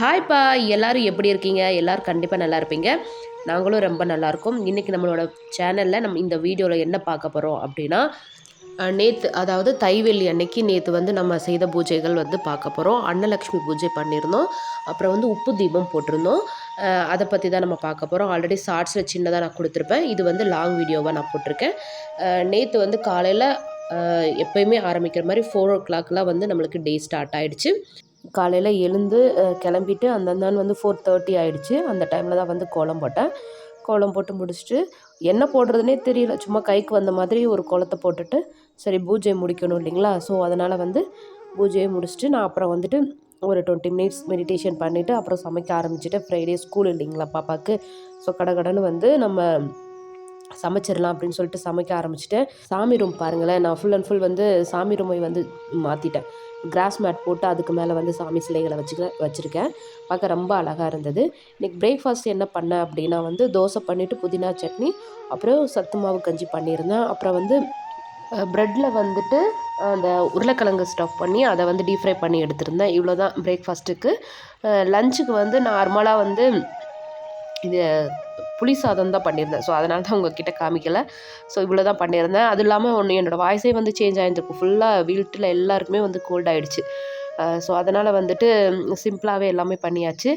ஹாய்ப்பா எல்லோரும் எப்படி இருக்கீங்க? எல்லோரும் கண்டிப்பாக நல்லா இருப்பீங்க. நாங்களும் ரொம்ப நல்லாயிருக்கோம் இன்றைக்கி நம்மளோட சேனலில் நம்ம இந்த வீடியோவில் என்ன பார்க்க போகிறோம் அப்படின்னா நேற்று அதாவது தைவெள்ளி அன்னைக்கு நேற்று வந்து நம்ம செய்த பூஜைகள் வந்து பார்க்க போகிறோம் அன்னலக்ஷ்மி பூஜை பண்ணியிருந்தோம். அப்புறம் வந்து உப்பு தீபம் போட்டிருந்தோம். அதை பற்றி தான் நம்ம பார்க்க போகிறோம் ஆல்ரெடி ஷார்ட்ஸில் சின்னதாக நான் கொடுத்துருப்பேன். இது வந்து லாங் வீடியோவாக நான் போட்டிருக்கேன். நேற்று வந்து காலையில் எப்பயுமே ஆரம்பிக்கிற மாதிரி ஃபோர் ஓ கிளாக்லாம் வந்து நம்மளுக்கு டே ஸ்டார்ட் ஆகிடுச்சு காலையில் எழுந்து கிளம்பிட்டு அந்த நான் வந்து ஃபோர் தேர்ட்டி ஆகிடுச்சு அந்த டைமில் தான் வந்து கோலம் போட்டேன். கோலம் போட்டு முடிச்சுட்டு என்ன போடுறதுனே தெரியல. சும்மா கைக்கு வந்த மாதிரி ஒரு கோலத்தை போட்டுட்டு சரி பூஜை முடிக்கணும் இல்லைங்களா? ஸோ அதனால் வந்து பூஜையை முடிச்சுட்டு நான் அப்புறம் வந்துட்டு ஒரு டுவெண்ட்டி மினிட்ஸ் மெடிடேஷன் பண்ணிவிட்டு அப்புறம் சமைக்க ஆரம்பிச்சுட்டு ஃப்ரைடே ஸ்கூல் இல்லைங்களா பாப்பாவுக்கு ஸோ கடகடன்னு வந்து நம்ம சமைச்சிடலாம் அப்படின்னு சொல்லிட்டு சமைக்க ஆரம்பிச்சிட்டேன். சாமி ரூம் பாருங்களேன். நான் ஃபுல் அண்ட் ஃபுல் வந்து சாமி ரூமை வந்து மாற்றிட்டேன் கிராஸ் மேட் போட்டு அதுக்கு மேலே வந்து சாமி சிலைகளை வச்சுக்க வச்சுருக்கேன். பார்க்க ரொம்ப அழகாக இருந்தது. இன்றைக்கி பிரேக்ஃபாஸ்ட் என்ன பண்ணேன் அப்படின்னா வந்து தோசை பண்ணிவிட்டு புதினா சட்னி அப்புறம் சத்து மாவு கஞ்சி பண்ணியிருந்தேன். அப்புறம் வந்து ப்ரெட்டில் வந்துட்டு அந்த உருளைக்கிழங்கு ஸ்டஃப் பண்ணி அதை வந்து டீப் ஃப்ரை பண்ணி எடுத்திருந்தேன். இவ்வளோ தான் பிரேக்ஃபாஸ்ட்டுக்கு லஞ்சுக்கு வந்து நார்மலாக வந்து இது புளி சாதம் தான் பண்ணியிருந்தேன். ஸோ அதனால தான் உங்ககிட்ட காமிக்கலை. ஸோ இவ்வளோ தான் பண்ணியிருந்தேன். அது இல்லாமல் ஒன்று என்னோடய வாய்ஸே வந்து சேஞ்ச் ஆகிருந்துருக்கு ஃபுல்லாக வீட்டில் எல்லாருக்குமே வந்து கோல்ட் ஆகிடுச்சு ஸோ அதனால் வந்துட்டு சிம்பிளாகவே எல்லாமே பண்ணியாச்சு.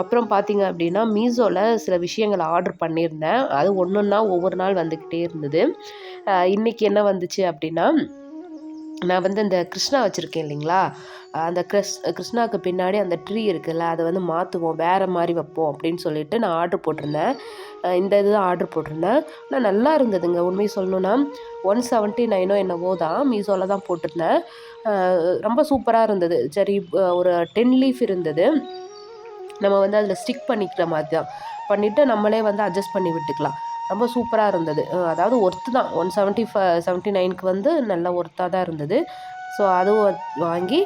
அப்புறம் பார்த்தீங்க அப்படின்னா மீஷோவில் சில விஷயங்கள் ஆர்டர் பண்ணியிருந்தேன். அது ஒன்று ஒன்றா ஒவ்வொரு நாள் வந்துக்கிட்டே இருந்தது. இன்றைக்கி இன்னைக்கு என்ன வந்துச்சு அப்படின்னா நான் வந்து இந்த கிருஷ்ணா வச்சுருக்கேன் இல்லைங்களா? அந்த கிறிஸ் கிருஷ்ணாவுக்கு பின்னாடி அந்த ட்ரீ இருக்குல்ல அதை வந்து மாற்றுவோம் வேறு மாதிரி வைப்போம் அப்படின்னு சொல்லிட்டு நான் ஆர்டர் போட்டிருந்தேன். இந்த இது தான் ஆர்டர் போட்டிருந்தேன். ஆனால் நல்லா இருந்ததுங்க. உண்மையை சொல்லணுன்னா ஒன் செவன்ட்டி நைனோ என்னவோ தான் மீஷோவில் தான் போட்டிருந்தேன். ரொம்ப சூப்பராக இருந்தது. சரி ஒரு டென் லீஃப் இருந்தது. நம்ம வந்து அதில் ஸ்டிக் பண்ணிக்கிற மாதிரி தான். பண்ணிவிட்டு நம்மளே வந்து அட்ஜஸ்ட் பண்ணி விட்டுக்கலாம். ரொம்ப சூப்பராக இருந்தது. அதாவது ஒர்த்து தான். ஒன் செவன்ட்டி ஃப செவன்ட்டி நைனுக்கு வந்து நல்ல ஒர்த்தாக தான் இருந்தது. ஸோ அதுவும் வாங்கி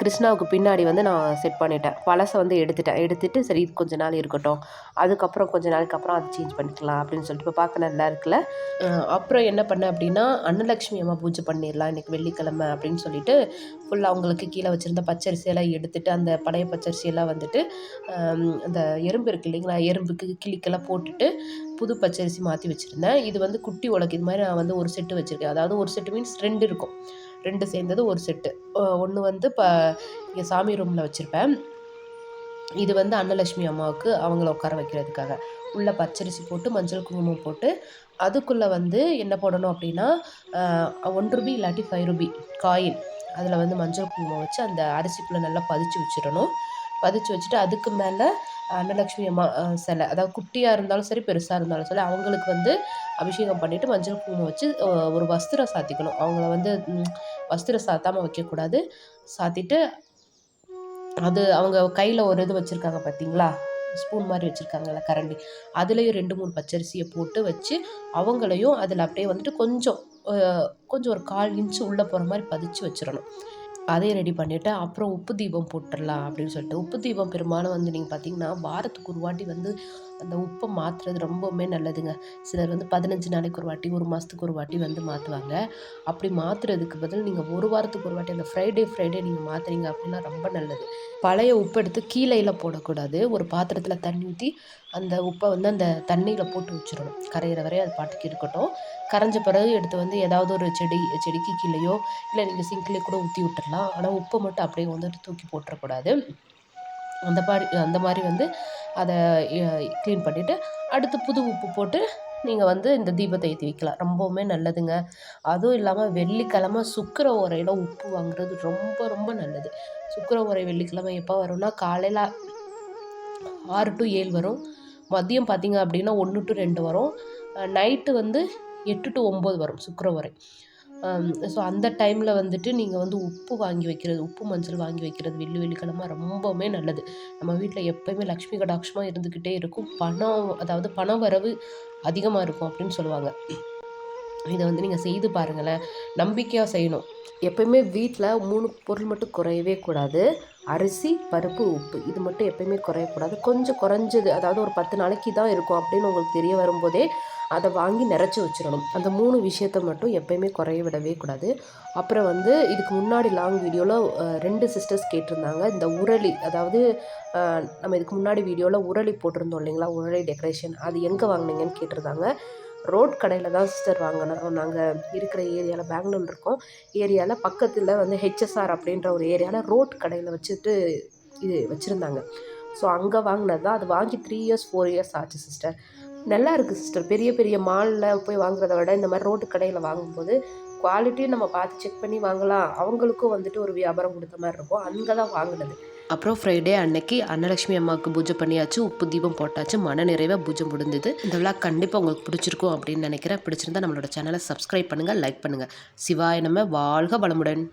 கிருஷ்ணாவுக்கு பின்னாடி வந்து நான் செட் பண்ணிட்டேன். பழசை வந்து எடுத்துட்டேன். எடுத்துட்டு சரி இது கொஞ்ச நாள் இருக்கட்டும். அதுக்கப்புறம் கொஞ்ச நாளுக்கு அப்புறம் அதை சேஞ்ச் பண்ணிக்கலாம் அப்படின்னு சொல்லிட்டு இப்போ பார்க்க நல்லா இருக்குல்ல? அப்புறம் என்ன பண்ணேன் அப்படின்னா அன்னலக்ஷ்மி அம்மா பூஜை பண்ணிடலாம் இன்றைக்கி வெள்ளிக்கிழமை அப்படின்னு சொல்லிட்டு ஃபுல்லாக அவங்களுக்கு கீழே வச்சுருந்த பச்சரிசியெல்லாம் எடுத்துட்டு அந்த பழைய பச்சரிசியெல்லாம் வந்துட்டு அந்த எறும்பு இருக்கு இல்லைங்களா? எறும்புக்கு கிளிக்கெல்லாம் போட்டுட்டு புது பச்சரிசி மாற்றி வச்சுருந்தேன். இது வந்து குட்டி உலக்கு. இது மாதிரி நான் வந்து ஒரு செட்டு வச்சுருக்கேன். அதாவது ஒரு செட்டு மீன்ஸ் ரெண்டு இருக்கும். ரெண்டு சேர்ந்தது ஒரு செட்டு. ஒன்று வந்து இப்போ இங்கே சாமி ரூமில் வச்சுருப்பேன். இது வந்து அன்னலட்சுமி அம்மாவுக்கு அவங்கள உட்கார வைக்கிறதுக்காக. உள்ளே பச்சரிசி போட்டு மஞ்சள் குங்குமம் போட்டு அதுக்குள்ளே வந்து என்ன போடணும் அப்படின்னா ஒன் ருபி இல்லாட்டி ஃபைவ் ருபி காயின் அதில் வந்து மஞ்சள் குங்குமம் வச்சு அந்த அரிசிக்குள்ளே நல்லா பதிச்சு வச்சிடணும். பதிச்சு வச்சுட்டு அதுக்கு மேலே அன்னலக்ஷ்மி அம்மா சிலை. அதாவது குட்டியாக இருந்தாலும் சரி பெருசாக இருந்தாலும் சரி அவங்களுக்கு வந்து அபிஷேகம் பண்ணிவிட்டு மஞ்சள் குங்குமம் வச்சு ஒரு வஸ்திரம் சாத்திக்கணும். அவங்கள வந்து வஸ்திரம் சாத்தாமல் வைக்கக்கூடாது. சாத்திட்டு அது அவங்க கையில் ஒரு இது வச்சுருக்காங்க பார்த்தீங்களா ஸ்பூன் மாதிரி வச்சுருக்காங்கல்ல கரண்டி. அதுலேயும் ரெண்டு மூணு பச்சரிசியை போட்டு வச்சு அவங்களையும் அதில் அப்படியே வந்துட்டு கொஞ்சம் கொஞ்சம் ஒரு கால் இன்ச்சு உள்ளே போகிற மாதிரி பதிச்சு வச்சிடணும். அதையும் ரெடி பண்ணிவிட்டு அப்புறம் உப்பு தீபம் போட்டுடலாம் அப்படின்னு சொல்லிட்டு. உப்பு தீபம் பெரும்பாலும் வந்து நீங்கள் பார்த்தீங்கன்னா வாரத்துக்கு ஒரு வாட்டி வந்து அந்த உப்பை மாற்றுறது ரொம்பவுமே நல்லதுங்க. சிலர் வந்து பதினஞ்சு நாளைக்கு ஒரு வாட்டி ஒரு மாதத்துக்கு ஒரு வாட்டி வந்து மாற்றுவாங்க அப்படி மாற்றுறதுக்கு பதில் நீங்கள் ஒரு வாரத்துக்கு ஒரு வாட்டி அந்த ஃப்ரைடே ஃப்ரைடே நீங்கள் மாற்றுறீங்க அப்படின்னா ரொம்ப நல்லது. பழைய உப்பு எடுத்து கீழையில் போடக்கூடாது. ஒரு பாத்திரத்தில் தண்ணி ஊற்றி அந்த உப்பை வந்து அந்த தண்ணியில் போட்டு வச்சிடணும். கரையிற வரை அது பாட்டுக்கு இருக்கட்டும். கரைஞ்ச பிறகு எடுத்து வந்து ஏதாவது ஒரு செடி செடிக்கு கீழேயோ இல்லை நீங்கள் சிங்க்லேயே கூட ஊற்றி விட்டுறலாம் ஆனால் உப்பை மட்டும் அப்படியே வந்துட்டு தூக்கி போட்டுறக்கூடாது. அந்த மாதிரி அந்த மாதிரி வந்து அதை க்ளீன் பண்ணிவிட்டு அடுத்து புது உப்பு போட்டு நீங்கள் வந்து இந்த தீபத்தை ஏற்றி வைக்கலாம். ரொம்பவுமே நல்லதுங்க. அதுவும் இல்லாமல் வெள்ளிக்கிழமை சுக்கர உரையில் உப்பு வாங்குறது ரொம்ப ரொம்ப நல்லது. சுக்கர உரை வெள்ளிக்கிழமை எப்போ வரும்னா காலையில் ஆறு டு ஏழு வரும். மதியம் பார்த்தீங்க அப்படின்னா ஒன்று டு ரெண்டு வரும். நைட்டு வந்து எட்டு டு ஒம்பது வரும் சுக்கர உரை. ஸோ அந்த டைமில் வந்துட்டு நீங்கள் வந்து உப்பு வாங்கி வைக்கிறது உப்பு மஞ்சள் வாங்கி வைக்கிறது வெள்ளி வெள்ளிக்கிழமை ரொம்பவுமே நல்லது. நம்ம வீட்டில் எப்போயுமே லக்ஷ்மி கடாட்சமாக இருந்துக்கிட்டே இருக்கும். பணம் அதாவது பண வரவு அதிகமாக இருக்கும் அப்படின்னு சொல்லுவாங்க. இதை வந்து நீங்கள் செய்து பாருங்களேன். நம்பிக்கையாக செய்யணும். எப்பயுமே வீட்டில் மூணு பொருள் மட்டும் குறையவே கூடாது. அரிசி பருப்பு உப்பு. இது மட்டும் எப்பயுமே குறையக்கூடாது. கொஞ்சம் குறைஞ்சது அதாவது ஒரு பத்து நாளைக்கு தான் இருக்கும் அப்படின்னு உங்களுக்கு தெரிய வரும்போதே அதை வாங்கி நிறச்சி வச்சிடணும். அந்த மூணு விஷயத்த மட்டும் எப்பயுமே குறைய விடவே கூடாது. அப்புறம் வந்து இதுக்கு முன்னாடி லாங் வீடியோவில் ரெண்டு சிஸ்டர்ஸ் கேட்டிருந்தாங்க. இந்த உரளி அதாவது நம்ம இதுக்கு முன்னாடி வீடியோவில் உரளி போட்டிருந்தோம் இல்லைங்களா? உரளி டெக்கரேஷன் அது எங்கே வாங்குனீங்கன்னு கேட்டிருந்தாங்க. ரோட் கடையில் தான் சிஸ்டர் வாங்கினோம் நாங்கள் இருக்கிற ஏரியாவில் பெங்களூர் இருக்கோம். ஏரியாவில் பக்கத்தில் வந்து ஹெச்எஸ்ஆர் அப்படின்ற ஒரு ஏரியாவில் ரோட் கடையில் வச்சுட்டு இது வச்சுருந்தாங்க. ஸோ அங்கே வாங்கினது தான். அது வாங்கி த்ரீ இயர்ஸ் ஃபோர் இயர்ஸ் ஆச்சு சிஸ்டர் நல்லா இருக்குது சிஸ்டர் பெரிய பெரிய மாலில் போய் வாங்குறத விட இந்த மாதிரி ரோட்டு கடையில் வாங்கும்போது குவாலிட்டியும் நம்ம பார்த்து செக் பண்ணி வாங்கலாம். அவங்களுக்கும் வந்துட்டு ஒரு வியாபாரம் கொடுத்த மாதிரி இருக்கும். அங்கே தான் வாங்கினது. அப்புறம் ஃப்ரைடே அன்னைக்கு அன்னலட்சுமி அம்மாவுக்கு பூஜை பண்ணியாச்சு. உப்பு தீபம் போட்டாச்சு. மன நிறைவாக பூஜை முடிந்தது. இந்த விழா கண்டிப்பாக உங்களுக்கு பிடிச்சிருக்கும் அப்படின்னு நினைக்கிறேன். பிடிச்சிருந்தா நம்மளோட சேனலை சப்ஸ்கிரைப் பண்ணுங்கள் லைக் பண்ணுங்கள் சிவாய நம்ம வாழ்க வளமுடன்.